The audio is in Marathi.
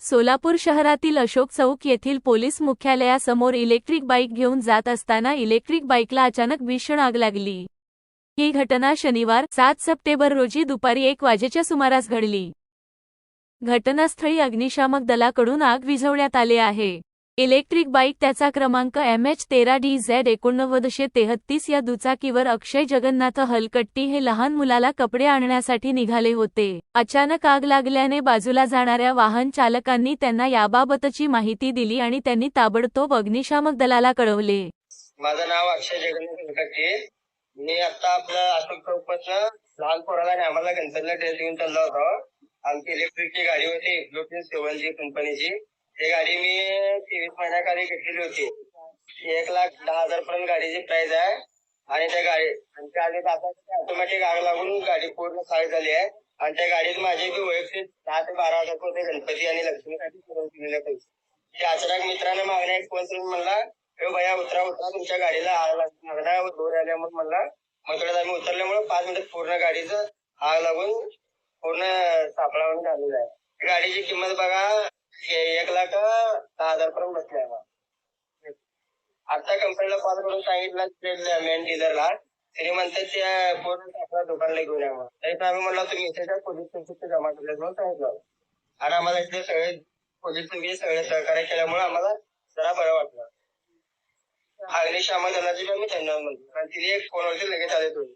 सोलापूर शहरातील अशोक चौक येथील पोलीस मुख्यालयासमोर इलेक्ट्रिक बाईक घेऊन जात असताना इलेक्ट्रिक बाईकला अचानक भीषण आग लागली. ही घटना शनिवार सात सप्टेंबर रोजी दुपारी एक वाजेच्या सुमारास घडली. घटनास्थळी अग्निशामक दलाकडून आग विझवण्यात आले आहे. इलेक्ट्रिक बाईक त्याचा क्रमांक एम एच तेरा डी झेड एकोणनव्वदशे तेहत्तीस या दुचाकीवर अक्षय जगन्नाथ हलकट्टी हे लहान मुलाला कपडे आणण्यासाठी निघाले होते. अचानक आग लागल्याने बाजूला जाणाऱ्या वाहन चालकांनी त्यांना याबाबतची माहिती दिली आणि त्यांनी ताबडतोब अग्निशामक दलाला कळवले. माझं नाव अक्षय जगन्नाथ निकटके मी आता आपलं अशोक चौकपासून लहान पोराला आणि आम्हाला गणपतीला ड्रेस घेऊन चाललो होतो. आमची इलेक्ट्रिकची गाडी होती. ब्लूटूथ सेवन जी कंपनीची ही गाडी मी तेवीस महिन्याखाली घेतलेली होती. एक लाख दहा हजार पर्यंत गाडीची प्राइस आहे. आणि त्या गाडी आणि त्या आधी ऑटोमॅटिक आग लागून गाडी पूर्ण खाली झाली आहे. आणि त्या गाडीत माझे बी वैयक्तिक दहा ते बारा हजार रुपये गणपती आणि लक्ष्मीसाठी करून दिलेले पैसे ते अचानक मित्राने मागण्या एक फोन करून म्हणला "ए भैया उतरा उतरा तुमच्या गाडीला आग लागली मागण्या दूर आल्या म्हणून म्हणला मग थोड्यात आम्ही उतरल्यामुळे पाच मिनिटात पूर्ण गाडीचं आग लागून पूर्ण सापळावून झालेलं आहे. गाडीची किंमत बघा हे एक लाख दहा हजार पर्यंत बसले आहे आता कंपनीला कॉल करून सांगितलं मेन डीलरला तरी म्हणतात त्या पूर्ण आपल्या दुकानला घेऊन या मग तरी आम्ही म्हणलं तुम्ही इथे पोलीस चौकीत जमा केले म्हणून सांगितलं. आणि आम्हाला इथे सगळे पोलीस चौकी सगळे सहकार्य केल्यामुळे आम्हाला जरा बरं वाटलं. अग्निशामक दलाची पण मी धन्यवाद म्हणतो कारण तिने एक फोनवरती लगेच आले तुम्ही